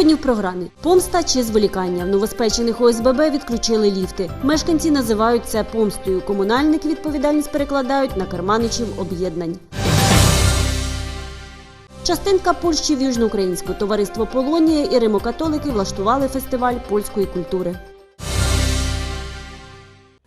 Сьогодні в програмі помста чи зволікання в новоспечених ОСББ відключили ліфти. Мешканці називають це помстою. Комунальники відповідальність перекладають на карманичів об'єднань. Частинка Польщі в Южноукраїнську товариство Полонія і римокатолики влаштували фестиваль польської культури.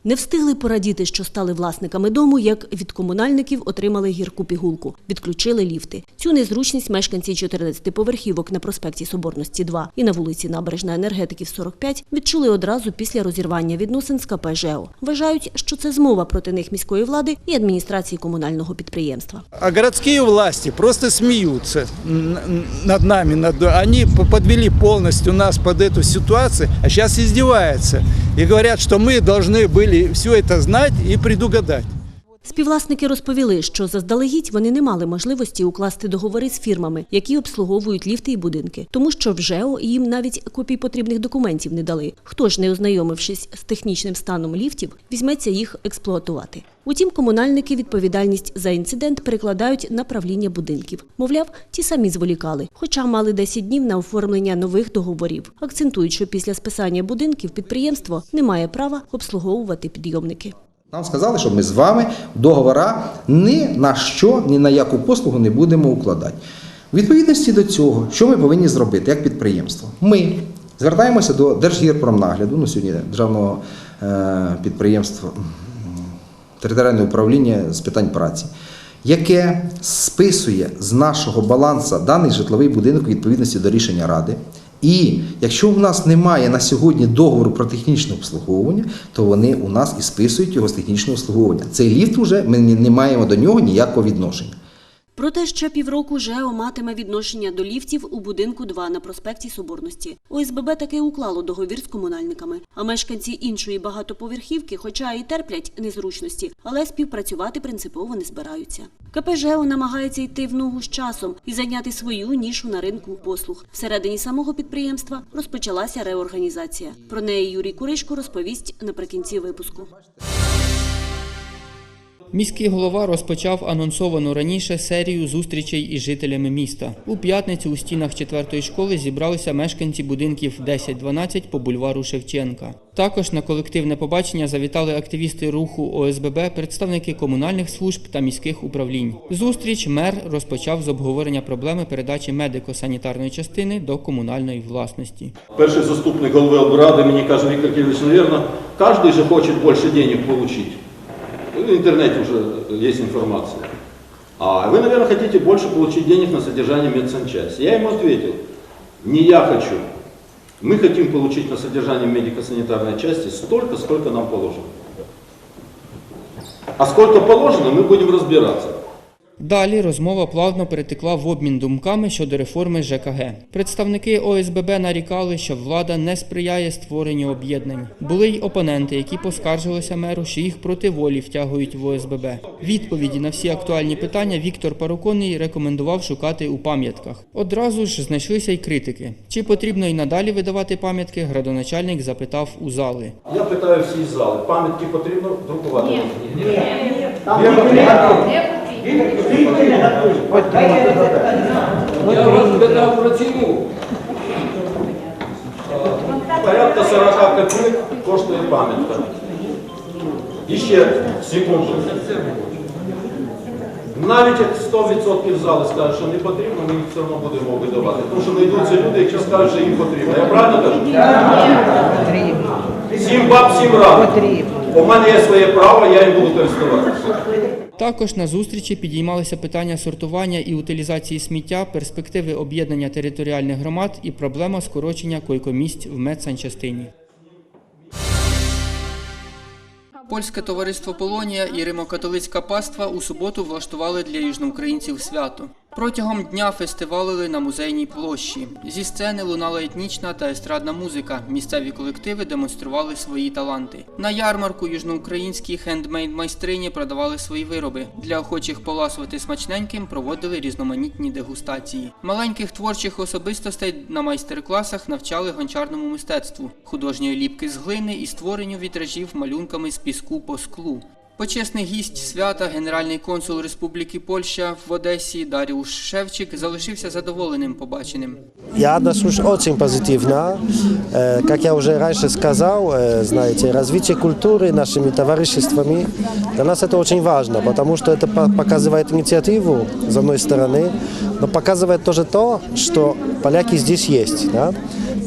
Не встигли порадіти, що стали власниками дому, як від комунальників отримали гірку пігулку. Відключили ліфти. Цю незручність мешканці 14-поверхівок на проспекті Соборності 2 і на вулиці Набережна енергетиків 45 відчули одразу після розірвання відносин з КП «ЖЕО». Вважають, що це змова проти них міської влади і адміністрації комунального підприємства. А городские власти просто смеются н- н- над нами. Над... Они п- подвели полностью нас под эту ситуацию, а сейчас издеваются. И говорят, что мы должны были все это знать и предугадать. Співвласники розповіли, що заздалегідь вони не мали можливості укласти договори з фірмами, які обслуговують ліфти і будинки, тому що в ЖЕО їм навіть копій потрібних документів не дали. Хто ж, не ознайомившись з технічним станом ліфтів, візьметься їх експлуатувати. Утім, комунальники відповідальність за інцидент перекладають на правління будинків. Мовляв, ті самі зволікали, хоча мали 10 днів на оформлення нових договорів. Акцентують, що після списання будинків підприємство не має права обслуговувати підйомники. Нам сказали, що ми з вами договора ні на що, ні на яку послугу не будемо укладати. У відповідності до цього, що ми повинні зробити як підприємство? Ми звертаємося до Держгірпромнагляду, ну сьогодні державного е, підприємства територіального управління з питань праці, яке списує з нашого балансу даний житловий будинок у відповідності до рішення ради. І якщо в нас немає на сьогодні договору про технічне обслуговування, то вони у нас і списують його з технічного обслуговування. Цей ліфт уже ми не маємо до нього ніякого відношення. Про те, що півроку ЖЕО матиме відношення до ліфтів у будинку 2 на проспекті Соборності. ОСББ таки уклало договір з комунальниками. А мешканці іншої багатоповерхівки, хоча і терплять незручності, але співпрацювати принципово не збираються. КП ЖЕО намагається йти в ногу з часом і зайняти свою нішу на ринку послуг. Всередині самого підприємства розпочалася реорганізація. Про неї Юрій Куришко розповість наприкінці випуску. Міський голова розпочав анонсовану раніше серію зустрічей із жителями міста. У п'ятницю у стінах четвертої школи зібралися мешканці будинків 10-12 по бульвару Шевченка. Також на колективне побачення завітали активісти руху ОСББ, представники комунальних служб та міських управлінь. Зустріч мер розпочав з обговорення проблеми передачі медико-санітарної частини до комунальної власності. Перший заступник голови облради мені каже, Віктор Кирилович, наверное, каждый же хочет больше денег получить. В интернете уже есть информация. А вы, наверное, хотите больше получить денег на содержание медсанчасти. Я ему ответил, не я хочу. Мы хотим получить на содержание медико-санитарной части столько, сколько нам положено. А сколько положено, мы будем разбираться. Далі розмова плавно перетекла в обмін думками щодо реформи ЖКГ. Представники ОСББ нарікали, що влада не сприяє створенню об'єднань. Були й опоненти, які поскаржилися меру, що їх проти волі втягують в ОСББ. Відповіді на всі актуальні питання Віктор Паруконний рекомендував шукати у пам'ятках. Одразу ж знайшлися й критики. Чи потрібно й надалі видавати пам'ятки, градоначальник запитав у зали. Я питаю всі зали, пам'ятки потрібно друкувати? Я вас питав про ціну. Порядка 40 копійок коштує пам'ятка. І ще секунду. Навіть як 100% зали скажуть, що не потрібно, ми їх все одно будемо видавати. Тому що знайдуться люди, які скажуть, що їм потрібно. Я правильно кажу? Сім баб, сім рад. У мене є своє право, я їм буду користуватися. Також на зустрічі підіймалися питання сортування і утилізації сміття, перспективи об'єднання територіальних громад і проблема скорочення койкомісць в медсанчастині. Польське товариство Полонія і Римокатолицька паства у суботу влаштували для южноукраїнців свято. Протягом дня фестивалили на музейній площі. Зі сцени лунала етнічна та естрадна музика. Місцеві колективи демонстрували свої таланти. На ярмарку южноукраїнські хендмейд-майстрині продавали свої вироби. Для охочих поласувати смачненьким проводили різноманітні дегустації. Маленьких творчих особистостей на майстер-класах навчали гончарному мистецтву, художньої ліпки з глини і створенню вітражів малюнками з піску по склу. Почесний гість свята, генеральний консул Республіки Польща в Одесі Даріуш Шевчик залишився задоволеним побаченим. Я отношусь очень позитивно. Э, Как я уже раньше сказал, э, знаете, развитие культуры нашими товариществами для нас это очень важно, потому что это по- показывает инициативу, с одной стороны, но показывает тоже то, что поляки здесь есть. Да?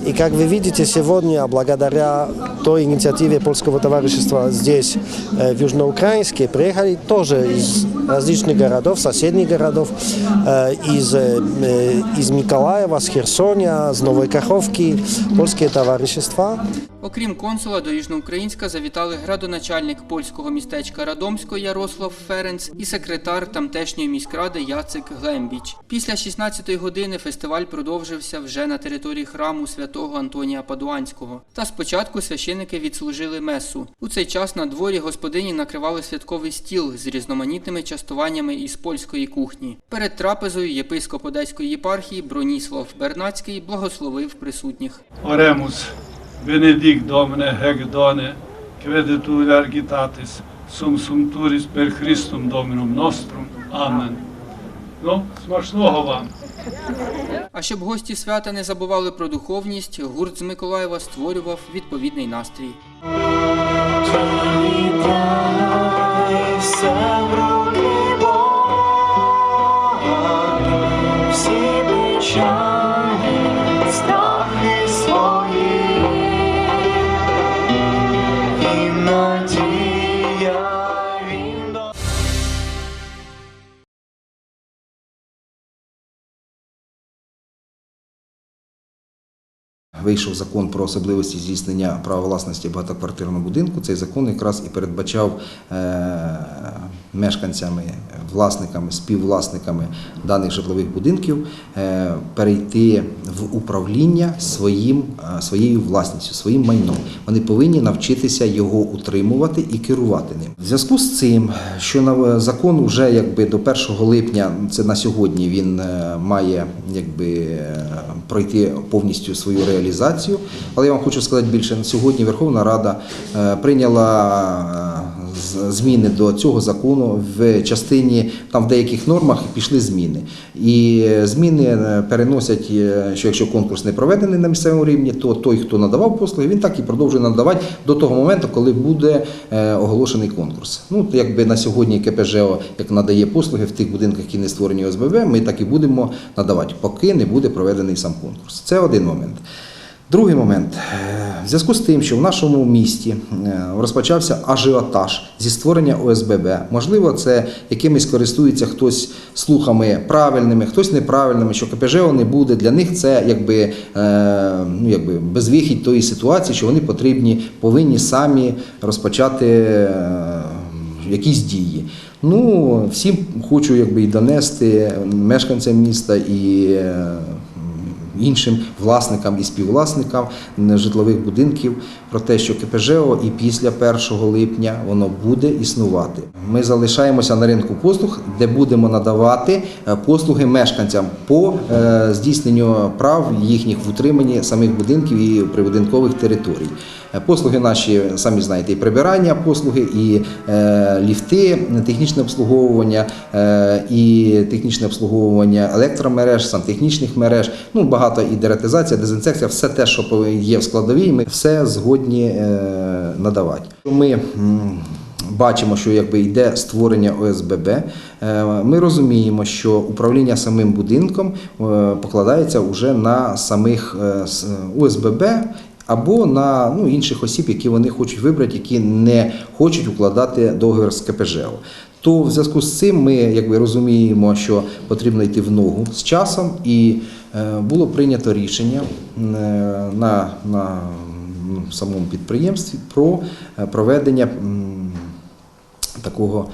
И как вы видите, сегодня, благодаря той инициативе польского товарищества здесь, э, в Южноукраинске, приехали тоже из различных городов, соседних городов, э, из, э, э, из Миколаева, с Херсоня, с Новой Каховки, польские товарищества. Окрім консула, до Южноукраїнська завітали градоначальник польського містечка Радомського Ярослав Ференц і секретар тамтешньої міськради Яцик Глембіч. Після 16-ї години фестиваль продовжився вже на території храму святого Антонія Падуанського. Та спочатку священики відслужили месу. У цей час на дворі господині накривали святковий стіл з різноманітними частуваннями із польської кухні. Перед трапезою єпископ Одеської єпархії Броніслав Бернацький благословив присутніх. Oremus, benedict Domine hec done, creditur ergitatis, sum sum turis per Christum Dominum nostrum. Amen. Ну, смачного вам! А щоб гості свята не забували про духовність, гурт з Миколаєва створював відповідний настрій. Вийшов закон про особливості здійснення права власності багатоквартирного будинку. Цей закон якраз і передбачав е, мешканцями, власниками, співвласниками даних житлових будинків е, перейти в управління своїм, е, своєю власністю, своїм майном. Вони повинні навчитися його утримувати і керувати ним. В зв'язку з цим, що закон вже якби до 1 липня, це на сьогодні, він має якби пройти повністю свою реалізацію. Але я вам хочу сказати більше. Сьогодні Верховна Рада е, прийняла е, зміни до цього закону в частині там в деяких нормах пішли зміни. І е, зміни переносять, що якщо конкурс не проведений на місцевому рівні, то той, хто надавав послуги, він так і продовжує надавати до того моменту, коли буде оголошений конкурс. Ну, якби на сьогодні КПЖО як надає послуги в тих будинках, які не створені ОСББ, ми так і будемо надавати, поки не буде проведений сам конкурс. Це один момент. Другий момент. Е, В зв'язку з тим, що в нашому місті е, розпочався ажіотаж зі створення ОСББ. Можливо, це якимись користується хтось слухами правильними, хтось неправильними, що КПЖО не буде. Для них це якби, е, ну, якби безвихідь тої ситуації, що вони потрібні, повинні самі розпочати якісь дії. Ну, всім хочу якби, і донести мешканцям міста і іншим власникам і співвласникам житлових будинків про те, що КПЖО і після 1 липня воно буде існувати. Ми залишаємося на ринку послуг, де будемо надавати е, послуги мешканцям по е, здійсненню прав їхніх в утриманні самих будинків і прибудинкових територій. Е, Послуги наші, самі знаєте, і прибирання послуги, і ліфти, технічне обслуговування, і технічне обслуговування електромереж, сантехнічних мереж, ну багато і дератизація, дезінфекція, все те, що є в складовій, ми все згодні е, надавати. Ми бачимо, що якби йде створення ОСББ. Е, Ми розуміємо, що управління самим будинком е, покладається вже на самих ОСББ. Або на ну, інших осіб, які вони хочуть вибрати, які не хочуть укладати договір з КПЖО. То в зв'язку з цим ми якби розуміємо, що потрібно йти в ногу з часом, і е, було прийнято рішення е, на, на самому підприємстві про е, проведення такого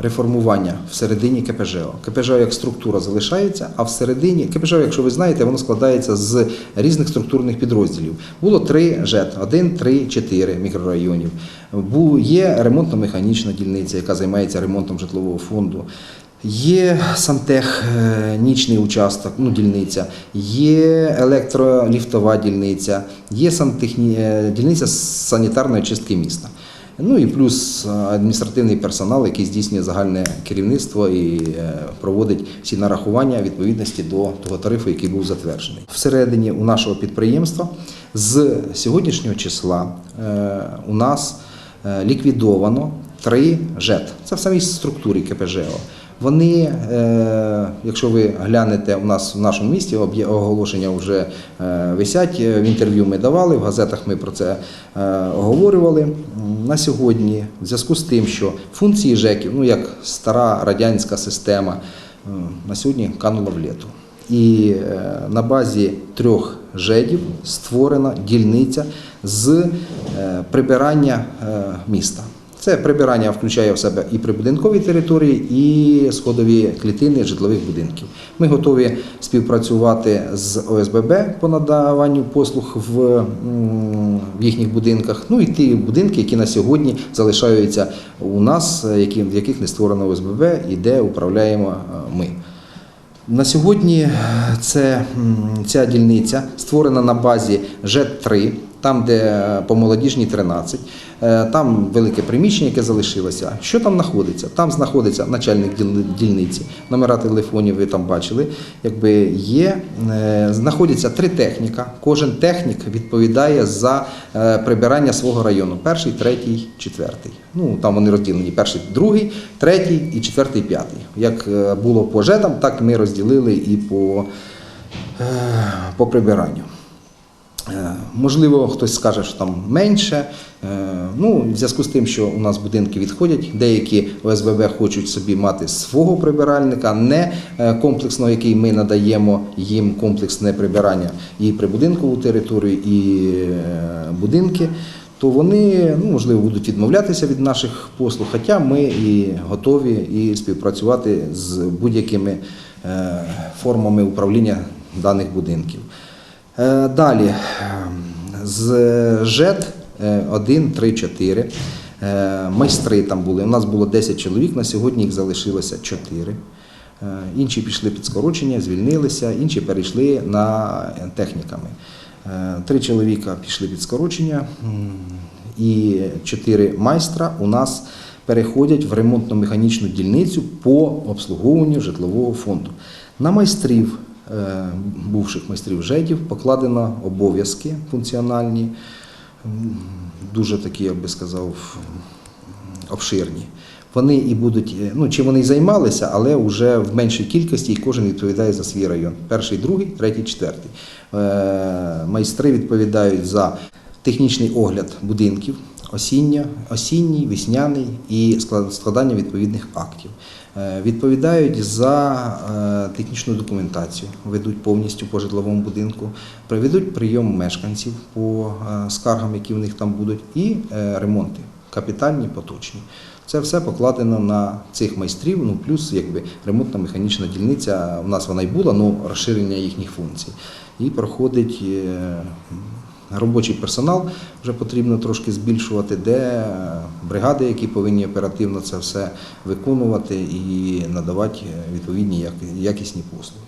реформування всередині КПЖО. КПЖО як структура залишається, а всередині КПЖО, якщо ви знаєте, воно складається з різних структурних підрозділів. Було три ЖЕТ, один, три, чотири мікрорайонів. Є ремонтно-механічна дільниця, яка займається ремонтом житлового фонду. Є сантехнічний участок, ну дільниця, є електроліфтова дільниця, є сантехні... е, дільниця санітарної чистки міста. Ну і плюс е, адміністративний персонал, який здійснює загальне керівництво і е, проводить всі нарахування відповідності до того тарифу, який був затверджений. Всередині у нашого підприємства з сьогоднішнього числа е, у нас ліквідовано три ЖЕТ. Це в самій структурі КПЖО. Вони, е, якщо ви глянете у нас в нашому місті, оголошення вже е, висять. е, В інтерв'ю ми давали, в газетах ми про це оговорювали. На сьогодні, в зв'язку з тим, що функції ЖЕКів, ну як стара радянська система, на сьогодні канула в літу. І на базі трьох ЖЕДів створена дільниця з прибирання міста. Це прибирання включає в себе і прибудинкові території, і сходові клітини житлових будинків. Ми готові співпрацювати з ОСББ по надаванню послуг в, в їхніх будинках. Ну і ті будинки, які на сьогодні залишаються у нас, е, які, в яких не створено ОСББ і де управляємо е, ми. На сьогодні це, ця дільниця створена на базі ЖЕТ-3, там, де е, по молодіжній 13. Е, Там велике приміщення, яке залишилося. Що там знаходиться? Там знаходиться начальник дільниці, номера телефонів ви там бачили. Якби є, е, знаходяться три техніка. Кожен технік відповідає за прибирання свого району. Перший, третій, четвертий. Ну там вони розділені. Перший, другий, третій і четвертий, п'ятий. Як було по жетам, так ми розділили і по, по прибиранню. Е, Можливо, хтось скаже, що там менше. Е, Ну, в зв'язку з тим, що у нас будинки відходять, деякі ОСББ хочуть собі мати свого прибиральника, не е, комплексного, який ми надаємо їм комплексне прибирання і прибудинкову територію, і будинки. То вони ну, можливо будуть відмовлятися від наших послуг, хоча ми і готові і співпрацювати з будь-якими формами управління даних будинків. Е, Далі з ЖЕТ 1, 3, 4. Майстри там були. У нас було 10 чоловік, на сьогодні їх залишилося 4. Е, Інші пішли під скорочення, звільнилися, інші перейшли на техніками. Е, Три чоловіка пішли під скорочення, і чотири майстра у нас переходять в ремонтно-механічну дільницю по обслуговуванню житлового фонду. На майстрів, бувших майстрів ЖЕДів, покладено обов'язки функціональні, дуже такі, я би сказав, обширні. Вони і будуть, е, ну чи вони й займалися, але вже в меншій кількості і кожен відповідає за свій район. Перший, другий, третій, четвертий. Е, Майстри відповідають за технічний огляд будинків, осіння, осінній, весняний і склад- складання відповідних актів. Е, Відповідають за е, технічну документацію, ведуть повністю по житловому будинку, проведуть прийом мешканців по е, скаргам, які в них там будуть, і ремонти капітальні, поточні. Це все покладено на цих майстрів, ну плюс якби ремонтна механічна дільниця. У нас вона й була, ну розширення їхніх функцій. І проходить робочий персонал, вже потрібно трошки збільшувати, де е, бригади, які повинні оперативно це все виконувати і надавати е, відповідні якісні послуги.